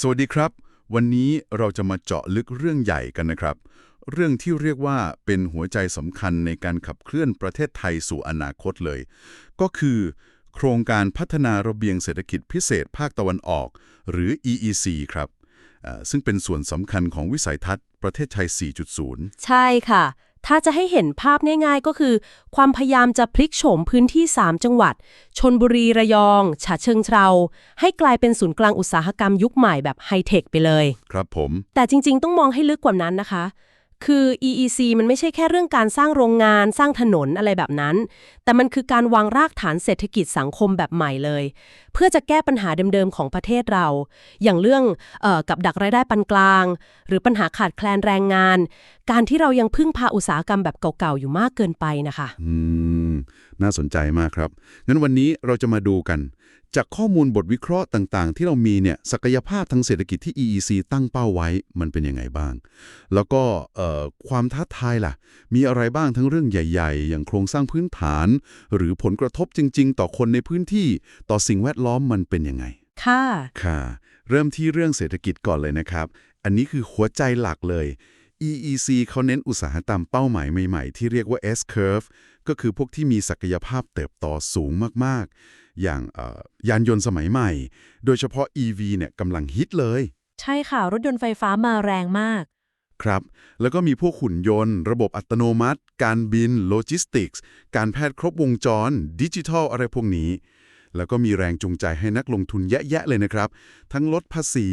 สวัสดีครับ วันนี้เราจะมาเจาะลึกเรื่องใหญ่กันนะครับ เรื่องที่เรียกว่าเป็นหัวใจสำคัญในการขับเคลื่อนประเทศไทยสู่อนาคตเลย ก็คือ โครงการพัฒนาระเบียงเศรษฐกิจพิเศษภาคตะวันออก หรือ EEC ครับซึ่งเป็นส่วนสำคัญของวิสัยทัศน์ประเทศไทย 4.0 ใช่ค่ะ ถ้าจะให้เห็นภาพง่ายๆ ก็คือ ความพยายามจะพลิกโฉมพื้นที่ 3 จังหวัด ชนบุรีระยอง ฉะเชิงเทรา ให้กลายเป็นศูนย์กลางอุตสาหกรรมยุคใหม่แบบไฮเทคไปเลย ครับผม แต่จริงๆ ต้องมองให้ลึกกว่านั้นนะคะ คือ EEC มันไม่ใช่แค่เรื่องการสร้างโรงงานสร้างถนนอะไรแบบนั้น แต่มันคือการวางรากฐานเศรษฐกิจสังคมแบบใหม่เลย เพื่อจะแก้ปัญหาเดิมๆของประเทศเรา อย่างเรื่องออกับดักรายได้ปานกลาง หรือปัญหาขาดแคลนแรงงาน การที่เรายังพึ่งพาอุตสาหกรรมแบบเก่าๆอยู่มากเกินไปนะคะอืม น่าสนใจมากครับ งั้นวันนี้เราจะมาดูกัน จากข้อมูลบทวิเคราะห์ต่างๆ ที่เรามีเนี่ยศักยภาพทางเศรษฐกิจที่ EEC ตั้งเป้าไว้มันเป็นยังไงบ้าง แล้วก็เอ่อความท้าทายล่ะ มีอะไรบ้างทั้งเรื่องใหญ่ ๆ อย่างโครงสร้างพื้นฐาน หรือผลกระทบจริง ๆ ต่อคนในพื้นที่ต่อสิ่งแวดล้อมมันเป็นยังไง ค่ะ ค่ะ เริ่มที่เรื่องเศรษฐกิจก่อนเลยนะครับ อันนี้คือหัวใจหลักเลย EEC เขาเน้นอุตสาหกรรมเป้าหมายใหม่ๆ ที่เรียกว่า S-curve ก็คือพวกที่มีศักยภาพเติบโตสูงมากๆ อย่างเอ่อยานยนต์สมัยใหม่ โดยเฉพาะ EV เนี่ยกำลังฮิตเลย ใช่ค่ะ รถยนต์ไฟฟ้ามาแรงมาก ครับ แล้วก็มีพวกหุ่นยนต์ ระบบอัตโนมัติ การบิน โลจิสติกส์ การแพทย์ครบวงจร ดิจิทัลอะไรพวกนี้ แล้วก็มีแรงจูงใจให้นักลงทุนแยะๆเลยนะครับ ทั้งลดภาษี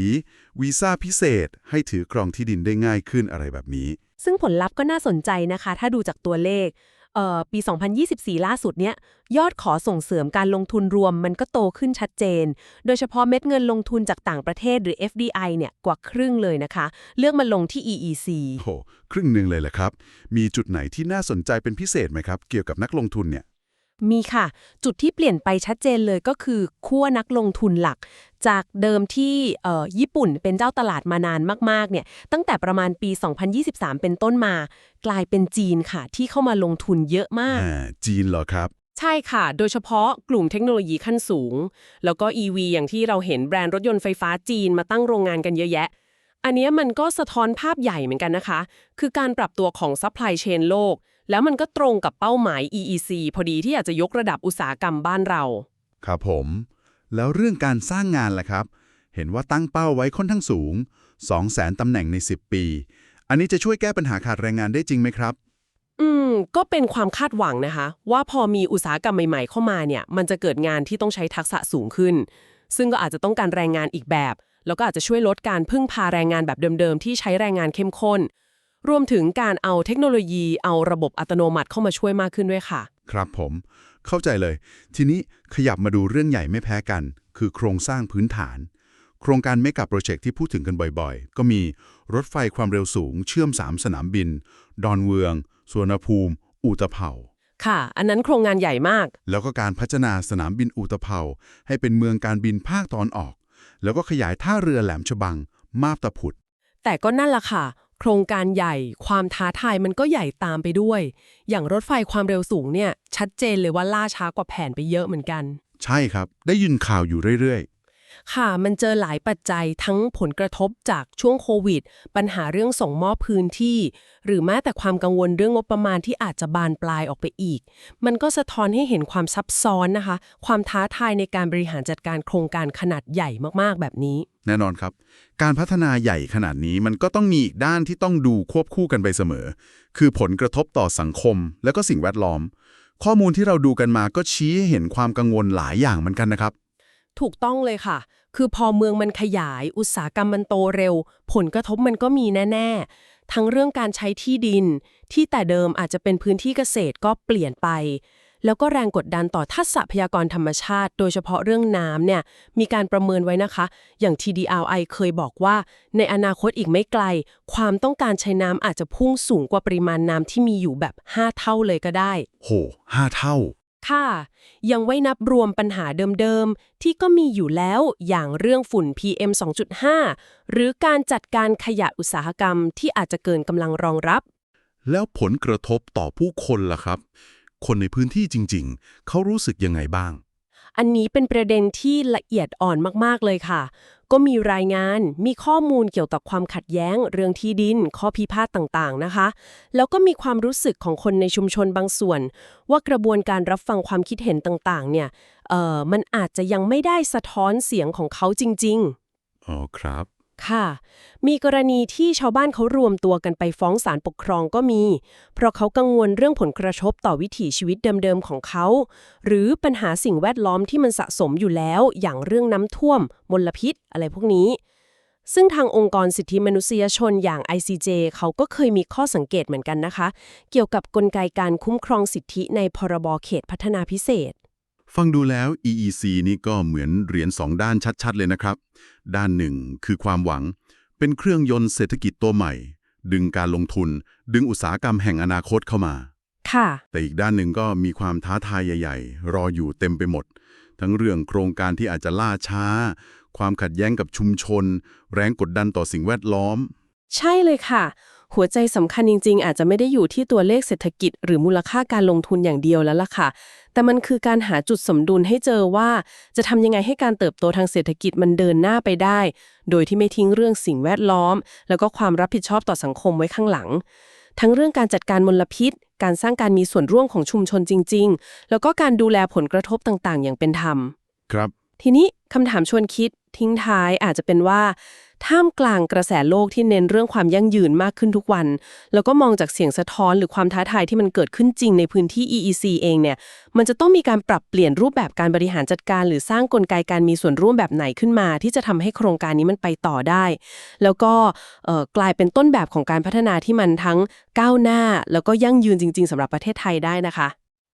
วีซ่าพิเศษ ให้ถือครองที่ดินได้ง่ายขึ้นอะไรแบบนี้ ซึ่งผลลัพธ์ก็น่าสนใจนะคะ ถ้าดูจากตัวเลขเอ่อปี 2024 ล่าสุดเนี่ยยอดขอส่งเสริมการลงทุนรวมมันก็โตขึ้นชัดเจน โดยเฉพาะเม็ดเงินลงทุนจากต่างประเทศหรือ FDI เนี่ยกว่าครึ่งเลยนะคะ เลือกมาลงที่ EEC โอ้โหครึ่งหนึ่งเลยแหละครับ มีจุดไหนที่น่าสนใจเป็นพิเศษไหมครับ เกี่ยวกับนักลงทุนเนี่ย มีค่ะ จุดที่เปลี่ยนไปชัดเจนเลยก็คือขั้วนักลงทุนหลัก จากเดิมที่เอ่อญี่ปุ่นเป็นเจ้าตลาดมานานมากๆเนี่ยตั้งแต่ประมาณปี 2023 เป็นต้นมา กลายเป็นจีนค่ะ ที่เข้ามาลงทุนเยอะมากอ่าจีนเหรอครับใช่ค่ะ โดยเฉพาะกลุ่มเทคโนโลยีขั้นสูง แล้วก็ EV อย่างที่เราเห็นแบรนด์รถยนต์ไฟฟ้าจีนมาตั้งโรงงานกันเยอะแยะ อันเนี้ยมันก็สะท้อนภาพใหญ่เหมือนกันนะคะ คือการปรับตัวของซัพพลายเชนโลก แล้วมันก็ตรงกับเป้าหมาย EEC พอดีที่อยากจะยกระดับอุตสาหกรรมบ้านเรา ครับผม แล้วเรื่องการสร้างงานล่ะครับ เห็นว่าตั้งเป้าไว้ค่อนข้างสูง 200,000ตำแหน่งใน 10 ปี อันนี้จะช่วยแก้ปัญหาขาดแรงงานได้จริงไหมครับ อืม ก็เป็นความคาดหวังนะคะ ว่าพอมีอุตสาหกรรมใหม่ ๆ เข้ามาเนี่ย มันจะเกิดงานที่ต้องใช้ทักษะสูงขึ้น ซึ่งก็อาจจะต้องการแรงงานอีกแบบ แล้วก็อาจจะช่วยลดการพึ่งพาแรงงานแบบเดิมๆที่ใช้แรงงานเข้มข้น รวมถึงการเอาเทคโนโลยีเอาระบบอัตโนมัติเข้ามาช่วยมากขึ้นด้วยค่ะ ครับผม เข้าใจเลย ทีนี้ขยับมาดูเรื่องใหญ่ไม่แพ้กัน คือโครงสร้างพื้นฐาน โครงการเมกะโปรเจกต์ที่พูดถึงกันบ่อยๆ ก็มีรถไฟความเร็วสูง เชื่อม 3 สนามบิน ดอนเวืองสวนภูมิอูตะเผาค่ะ อันนั้นโครงงานใหญ่มาก แล้วก็การพัฒนาสนามบินอูตะเภาให้เป็นเมืองการบินภาคตอนออก แล้วก็ขยายท่าเรือแหลมฉบัง มาบตาผุดแต่ก็นั่นล่ะค่ะ โครงการใหญ่ ความท้าทายมันก็ใหญ่ตามไปด้วย อย่างรถไฟความเร็วสูงเนี่ย ชัดเจนเลยว่าล่าช้ากว่าแผนไปเยอะเหมือนกัน ใช่ครับ ได้ยินข่าวอยู่เรื่อย ค่ะ มันเจอหลายปัจจัยทั้งผลกระทบจากช่วงโควิด ปัญหาเรื่องส่งมอบพื้นที่ หรือแม้แต่ความกังวลเรื่องงบประมาณที่อาจจะบานปลายออกไปอีก มันก็สะท้อนให้เห็นความซับซ้อนนะคะ ความท้าทายในการบริหารจัดการโครงการขนาดใหญ่มากๆ แบบนี้ แน่นอนครับ การพัฒนาใหญ่ขนาดนี้มันก็ต้องมีอีกด้านที่ต้องดูควบคู่กันไปเสมอ คือผลกระทบต่อสังคม และก็สิ่งแวดล้อม ข้อมูลที่เราดูกันมาก็ชี้ให้เห็นความกังวลหลายอย่างเหมือนกันนะครับ ถูกต้องเลยค่ะ คือพอเมืองมันขยาย อุตสาหกรรมมันโตเร็ว ผลกระทบมันก็มีแน่ ๆ ทั้งเรื่องการใช้ที่ดิน ที่แต่เดิมอาจจะเป็นพื้นที่เกษตรก็เปลี่ยนไป แล้วก็แรงกดดันต่อทัศพยากรธรรมชาติ โดยเฉพาะเรื่องน้ำเนี่ย มีการประเมินไว้นะคะ อย่าง TDRI เคยบอกว่า ในอนาคตอีกไม่ไกล ความต้องการใช้น้ำอาจจะพุ่งสูงกว่าปริมาณน้ำที่มีอยู่แบบ 5 เท่าเลยก็ได้ โหห้าเท่า ค่ะ ยังไม่นับรวมปัญหาเดิมๆ ที่ก็มีอยู่แล้วอย่างเรื่องฝุ่น PM 2.5 หรือการจัดการขยะอุตสาหกรรมที่อาจจะเกินกำลังรองรับ แล้วผลกระทบต่อผู้คนล่ะครับ คนในพื้นที่จริงๆ เขารู้สึกยังไงบ้าง อันนี้เป็นประเด็นที่ละเอียดอ่อนมากๆเลยค่ะ ก็มีรายงานมีข้อมูลเกี่ยวกับความขัดแย้ง เรื่องที่ดิน ข้อพิพาทต่างๆนะคะ แล้วก็มีความรู้สึกของคนในชุมชนบางส่วน ว่ากระบวนการรับฟังความคิดเห็นต่างๆ เนี่ยเอ่อมันอาจจะยังไม่ได้สะท้อนเสียงของเขาจริง ๆ อ๋อครับ ค่ะ มีกรณีที่ชาวบ้านเขารวมตัวกันไปฟ้องศาลปกครองก็มี เพราะเขากังวลเรื่องผลกระทบต่อวิถีชีวิตเดิมๆของเขา หรือปัญหาสิ่งแวดล้อมที่มันสะสมอยู่แล้ว อย่างเรื่องน้ำท่วม มลพิษ อะไรพวกนี้ ซึ่งทางองค์กรสิทธิมนุษยชนอย่าง ICJ เขาก็เคยมีข้อสังเกตเหมือนกันนะคะ เกี่ยวกับกลไกการคุ้มครองสิทธิในพรบเขตพัฒนาพิเศษ ฟังดูแล้ว EEC นี่ก็เหมือนเหรียญสองด้านชัด ๆ เลยนะครับ ด้านหนึ่งคือความหวัง เป็นเครื่องยนต์เศรษฐกิจตัวใหม่ ดึงการลงทุน ดึงอุตสาหกรรมแห่งอนาคตเข้ามา ค่ะ แต่อีกด้านหนึ่งก็มีความท้าทายใหญ่ ๆ รออยู่เต็มไปหมด ทั้งเรื่องโครงการที่อาจจะล่าช้า ความขัดแย้งกับชุมชน แรงกดดันต่อสิ่งแวดล้อม ใช่เลยค่ะ หัวใจสำคัญจริง ๆ อาจจะไม่ได้อยู่ที่ตัวเลขเศรษฐกิจ หรือมูลค่าการลงทุนอย่างเดียวแล้วล่ะค่ะ แต่มันคือการหาจุดสมดุลให้เจอว่า จะทำยังไงให้การเติบโตทางเศรษฐกิจมันเดินหน้าไปได้ โดยที่ไม่ทิ้งเรื่องสิ่งแวดล้อม แล้วก็ความรับผิดชอบต่อสังคมไว้ข้างหลัง ทั้งเรื่องการจัดการมลพิษ การสร้างการมีส่วนร่วมของชุมชนจริง ๆ แล้วก็การดูแลผลกระทบต่างๆ อย่างเป็นธรรม ครับ ทีนี้คำถามชวนคิดทิ้งท้ายอาจจะเป็นว่า ท่ามกลางกระแสโลกที่เน้นเรื่องความยั่งยืนมากขึ้นทุกวัน แล้วก็มองจากเสียงสะท้อนหรือความท้าทายที่มันเกิดขึ้นจริงในพื้นที่ EEC เองเนี่ย มันจะต้องมีการปรับเปลี่ยนรูปแบบการบริหารจัดการ หรือสร้างกลไกการมีส่วนร่วมแบบไหนขึ้นมา ที่จะทำให้โครงการนี้มันไปต่อได้ แล้วก็กลายเป็นต้นแบบของการพัฒนาที่มันทั้งก้าวหน้า แล้วก็ยั่งยืนจริง ๆสำหรับประเทศไทยได้นะคะ